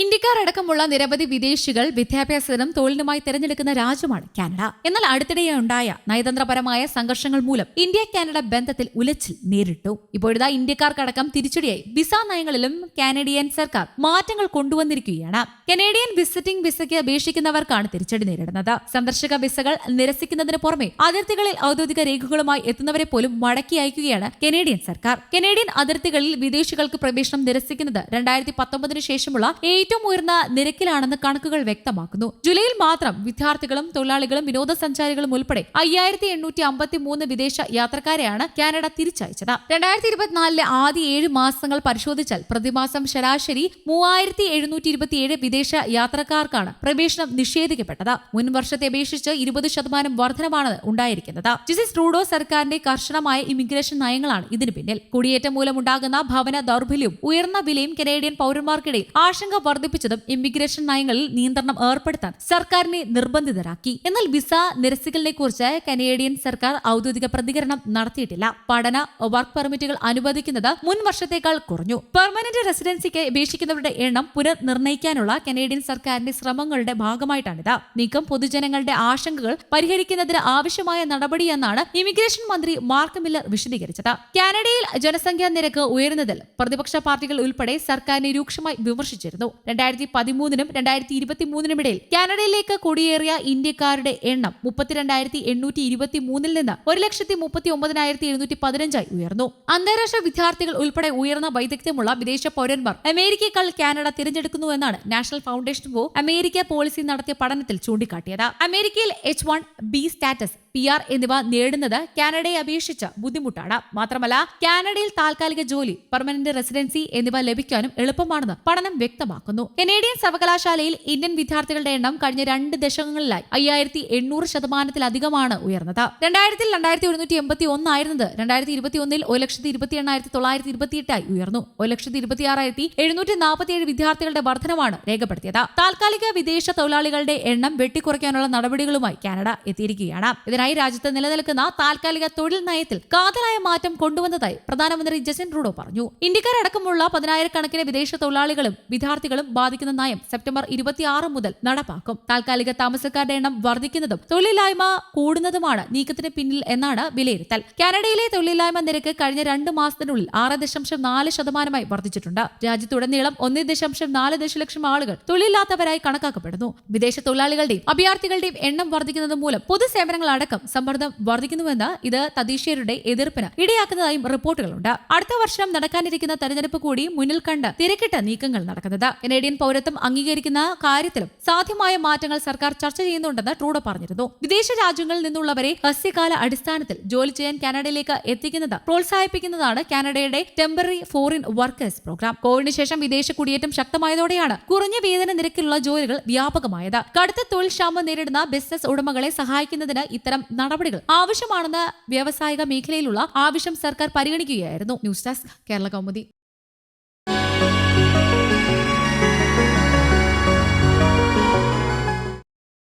ഇന്ത്യക്കാർ അടക്കമുള്ള നിരവധി വിദേശികൾ വിദ്യാഭ്യാസത്തിനും തൊഴിലിനുമായി തിരഞ്ഞെടുക്കുന്ന രാജ്യമാണ് കാനഡ. എന്നാൽ അടുത്തിടെ ഉണ്ടായ നയതന്ത്രപരമായ സംഘർഷങ്ങൾ മൂലം ഇന്ത്യ കാനഡ ബന്ധത്തിൽ ഉലച്ചിൽ നേരിട്ടു. ഇപ്പോഴിതാ ഇന്ത്യക്കാർക്കടക്കം തിരിച്ചടിയായി വിസ നയങ്ങളിലും കാനഡിയൻ സർക്കാർ മാറ്റങ്ങൾ കൊണ്ടുവന്നിരിക്കുകയാണ്. കനേഡിയൻ വിസിറ്റിംഗ് വിസയ്ക്ക് അപേക്ഷിക്കുന്നവർക്കാണ് തിരിച്ചടി നേരിടുന്നത്. സന്ദർശക വിസകൾ നിരസിക്കുന്നതിന് പുറമെ അതിർത്തികളിൽ ഔദ്യോഗിക രേഖകളുമായി എത്തുന്നവരെ പോലും മടക്കി അയക്കുകയാണ് കനേഡിയൻ സർക്കാർ. കനേഡിയൻ അതിർത്തികളിൽ വിദേശികൾക്ക് പ്രവേശനം നിരസിക്കുന്നത് രണ്ടായിരത്തി പത്തൊമ്പതിനു ശേഷമുള്ള ഏറ്റവും ഉയർന്ന നിരക്കിലാണെന്ന് കണക്കുകൾ വ്യക്തമാക്കുന്നു. ജൂലൈയിൽ മാത്രം വിദ്യാർത്ഥികളും തൊഴിലാളികളും വിനോദസഞ്ചാരികളും ഉൾപ്പെടെ അയ്യായിരത്തി എണ്ണൂറ്റി അമ്പത്തി മൂന്ന് വിദേശ യാത്രക്കാരെയാണ് കാനഡ തിരിച്ചയച്ചത്. രണ്ടായിരത്തി ഇരുപത്തിനാലിലെ ആദ്യ ഏഴ് മാസങ്ങൾ പരിശോധിച്ചാൽ പ്രതിമാസം ശരാശരി മൂവായിരത്തി എഴുന്നൂറ്റി ഇരുപത്തിയേഴ് വിദേശ യാത്രക്കാർക്കാണ് പ്രവേശനം നിഷേധിക്കപ്പെട്ടത്. മുൻ വർഷത്തെ അപേക്ഷിച്ച് ഇരുപത് ശതമാനം വർധനമാണ് ഉണ്ടായിരിക്കുന്നത്. ജസ്റ്റിസ് ട്രൂഡോ സർക്കാരിന്റെ കർശനമായ ഇമിഗ്രേഷൻ നയങ്ങളാണ് ഇതിനു പിന്നിൽ. കുടിയേറ്റം മൂലമുണ്ടാകുന്ന ഭവന ദൗർബല്യവും ഉയർന്ന വിലയും കനേഡിയൻ പൗരന്മാർക്കിടയിൽ ആശങ്ക വർദ്ധിപ്പിച്ചതും ഇമിഗ്രേഷൻ നയങ്ങളിൽ നിയന്ത്രണം ഏർപ്പെടുത്താൻ സർക്കാരിനെ നിർബന്ധിതരാക്കി. എന്നാൽ വിസ നിരസിക്കലിനെ കുറിച്ച് കനേഡിയൻ സർക്കാർ ഔദ്യോഗിക പ്രതികരണം നടത്തിയിട്ടില്ല. പഠന വർക്ക് പെർമിറ്റുകൾ അനുവദിക്കുന്നത് മുൻ വർഷത്തേക്കാൾ കുറഞ്ഞു. പെർമനന്റ് റെസിഡൻസിക്ക് അപേക്ഷിക്കുന്നവരുടെ എണ്ണം പുനർനിർണയിക്കാനുള്ള കനേഡിയൻ സർക്കാരിന്റെ ശ്രമങ്ങളുടെ ഭാഗമായിട്ടാണിത്. നീക്കം പൊതുജനങ്ങളുടെ ആശങ്കകൾ പരിഹരിക്കുന്നതിന് ആവശ്യമായ നടപടിയെന്നാണ് ഇമിഗ്രേഷൻ മന്ത്രി മാർക്ക് മില്ലർ വിശദീകരിച്ചത്. കാനഡയിൽ ജനസംഖ്യാ നിരക്ക് ഉയരുന്നതിൽ പ്രതിപക്ഷ പാർട്ടികൾ ഉൾപ്പെടെ സർക്കാരിനെ രൂക്ഷമായി വിമർശിച്ചിരുന്നു. രണ്ടായിരത്തി പതിമൂന്നിനും രണ്ടായിരത്തി ഇരുപത്തിമൂന്നിനും ഇടയിൽ കാനഡയിലേക്ക് കുടിയേറിയ ഇന്ത്യക്കാരുടെ എണ്ണം മുപ്പത്തിരണ്ടായിരത്തി എണ്ണൂറ്റി ഇരുപത്തി മൂന്നിൽ നിന്ന് ഒരു ലക്ഷത്തി മുപ്പത്തി ഒമ്പതിനായിരത്തി എഴുന്നൂറ്റി പതിനഞ്ചായി ഉയർന്നു. അന്താരാഷ്ട്ര വിദ്യാർത്ഥികൾ ഉൾപ്പെടെ ഉയർന്ന വൈദഗ്ധ്യമുള്ള വിദേശ പൗരന്മാർ അമേരിക്കക്കാൾ കാനഡ തിരഞ്ഞെടുക്കുന്നു എന്നാണ് national foundation for America policy നടത്തിയ പഠനത്തിൽ ചൂണ്ടിക്കാട്ടിയത്. അമേരിക്കയിൽ H one B status P R എന്നിവ നേടുന്നത് കാനഡയെ അപേക്ഷിച്ച് ബുദ്ധിമുട്ടാണ്. മാത്രമല്ല കാനഡയിൽ താൽക്കാലിക ജോലി പെർമനന്റ് റെസിഡൻസി എന്നിവ ലഭിക്കാനും എളുപ്പമാണെന്ന് പഠനം വ്യക്തമാക്കുന്നു. കനേഡിയൻ സർവകലാശാലയിൽ ഇന്ത്യൻ വിദ്യാർത്ഥികളുടെ എണ്ണം കഴിഞ്ഞ രണ്ട് ദശകങ്ങളിലായി അയ്യായിരത്തി എണ്ണൂറ് ശതമാനത്തിലധികമാണ് ഉയർന്നത്. രണ്ടായിരത്തിൽ രണ്ടായിരത്തി ഒരുന്നൂറ്റി എൺപത്തി ഒന്നായിരുന്നത് രണ്ടായിരത്തി ഇരുപത്തി ഒന്നിൽ ഒരു ലക്ഷത്തി ഇരുപത്തി എണ്ണായിരത്തി തൊള്ളായിരത്തി ഇരുപത്തിയെട്ടായി ഉയർന്നു ഒരു ലക്ഷത്തി ഇരുപത്തി ആറായിരത്തി എഴുന്നൂറ്റി നാൽപ്പത്തിയേഴ് വിദ്യാർത്ഥികളുടെ വർധനമാണ് രേഖപ്പെടുത്തിയത്. താൽക്കാലിക വിദേശ തൊഴിലാളികളുടെ എണ്ണം വെട്ടിക്കുറയ്ക്കാനുള്ള നടപടികളുമായി കാനഡ എത്തിയിരിക്കുകയാണ്. ഇതിനായി രാജ്യത്ത് നിലനിൽക്കുന്ന താൽക്കാലിക തൊഴിൽ നയത്തിൽ കാതലായ മാറ്റം കൊണ്ടുവന്നതായി പ്രധാനമന്ത്രി ജസിൻ റൂഡോ പറഞ്ഞു. ഇന്ത്യക്കാരടക്കമുള്ള പതിനായിരക്കണക്കിന് വിദേശ തൊഴിലാളികളും വിദ്യാർത്ഥികളും ബാധിക്കുന്ന നയം സെപ്റ്റംബർ ഇരുപത്തിയാറ് മുതൽ നടപ്പാക്കും. താൽക്കാലിക താമസക്കാരുടെ എണ്ണം വർദ്ധിക്കുന്നതും തൊഴിലില്ലായ്മ കൂടുന്നതുമാണ് നീക്കത്തിന് പിന്നിൽ എന്നാണ് വിലയിരുത്തൽ. കാനഡയിലെ തൊഴിലില്ലായ്മ നിരക്ക് കഴിഞ്ഞ രണ്ട് മാസത്തിനുള്ളിൽ ആറ് ദശാംശം നാല് ശതമാനമായി വർദ്ധിച്ചിട്ടുണ്ട്. രാജ്യത്തുടനീളം ഒന്ന് ദശാംശം നാല് ദശലക്ഷം ആളുകൾ തൊഴിലില്ലാത്തവരായി കണക്കാക്കപ്പെടുന്നു. വിദേശ തൊഴിലാളികളുടെയും അഭയാർത്ഥികളുടെയും എണ്ണം വർദ്ധിക്കുന്നത് മൂലം പൊതുസേവനങ്ങൾ അടക്കം സമ്മർദ്ദം വർദ്ധിക്കുന്നുവെന്ന് ഇത് തദ്ദേശീയരുടെ എതിർപ്പിന് ഇടയാക്കുന്നതായും റിപ്പോർട്ടുകളുണ്ട്. അടുത്ത വർഷം നടക്കാനിരിക്കുന്ന തെരഞ്ഞെടുപ്പ് കൂടി മുന്നിൽ കണ്ട് തിരക്കിട്ട നീക്കങ്ങൾ നടക്കുന്നത്. കനേഡിയൻ പൗരത്വം അംഗീകരിക്കുന്ന കാര്യത്തിലും സാധ്യമായ മാറ്റങ്ങൾ സർക്കാർ ചർച്ച ചെയ്യുന്നുണ്ടെന്ന് ട്രൂഡോ പറഞ്ഞിരുന്നു. വിദേശ രാജ്യങ്ങളിൽ നിന്നുള്ളവരെ ഹസ്യകാല അടിസ്ഥാനത്തിൽ ജോലി ചെയ്യാൻ കാനഡയിലേക്ക് എത്തിക്കുന്നത് പ്രോത്സാഹിപ്പിക്കുന്നതാണ് കാനഡയുടെ ടെമ്പററി ഫോറിൻ വർക്കേഴ്സ് പ്രോഗ്രാം. കോവിഡിന് ശേഷം വിദേശ കുടിയേറ്റം ശക്തമായതോടെയാണ് കുറഞ്ഞ വേതന നിരക്കിലുള്ള ജോലികൾ വ്യാപകമായത്. കടുത്ത തൊഴിൽ ക്ഷാമം നേരിടുന്ന ബിസിനസ് ഉടമകളെ സഹായിക്കുന്നതിന് ഇത്തരം നടപടികൾ ആവശ്യമാണെന്ന് വ്യാവസായിക മേഖലയിലുള്ള ആവശ്യം സർക്കാർ പരിഗണിക്കുകയായിരുന്നു. News desk Kerala Kaumudi.